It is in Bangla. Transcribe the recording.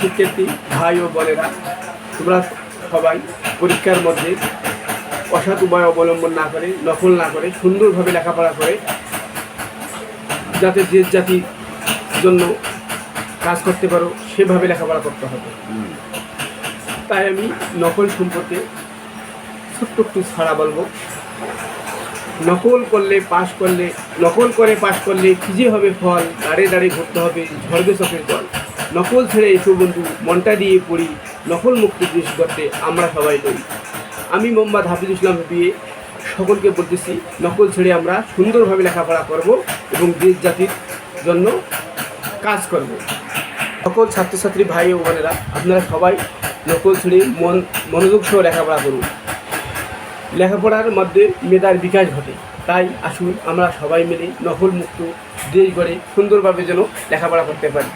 শিক্ষার্থী, ভাই ও বোনেরা, তোমরা সবাই পরীক্ষার মধ্যে অসৎ উপায় অবলম্বন না করে, নকল না করে, সুন্দরভাবে লেখাপড়া করে যাতে দেশ জাতির জন্য কাজ করতে পারো, সেভাবে লেখাপড়া করতে হবে। তাই আমি নকল সম্পর্কে ছোট্ট একটু ছাড়া বলব। নকল করলে পাশ করলে, নকল করে পাশ করলে খুঁজে হবে ফল, দাঁড়ে দাঁড়িয়ে ঘুরতে হবে ঝড়বে চোখের জল। নকল ছেড়ে এসো বন্ধু মনটা দিয়ে পড়ি, নকল মুক্তি দেশ করতে আমরা সবাই করি আমি মোহাম্মদ হাফিজ ইসলাম বিয়ে সকলকে বলতেছি, নকল ছেড়ে আমরা সুন্দরভাবে লেখাপড়া করব এবং দেশ জাতির জন্য কাজ করব। সকল ছাত্রছাত্রী ভাই ও বোনেরা, আপনারা সবাই নকল ছেড়ে মন, মনোযোগ সহ লেখাপড়া করুন। লেখাপড়ার মধ্যে মেধার বিকাশ ঘটে, তাই আসুন আমরা সবাই মিলে নকল মুক্ত দেশ গড়ে সুন্দরভাবে যেন লেখাপড়া করতে পারি।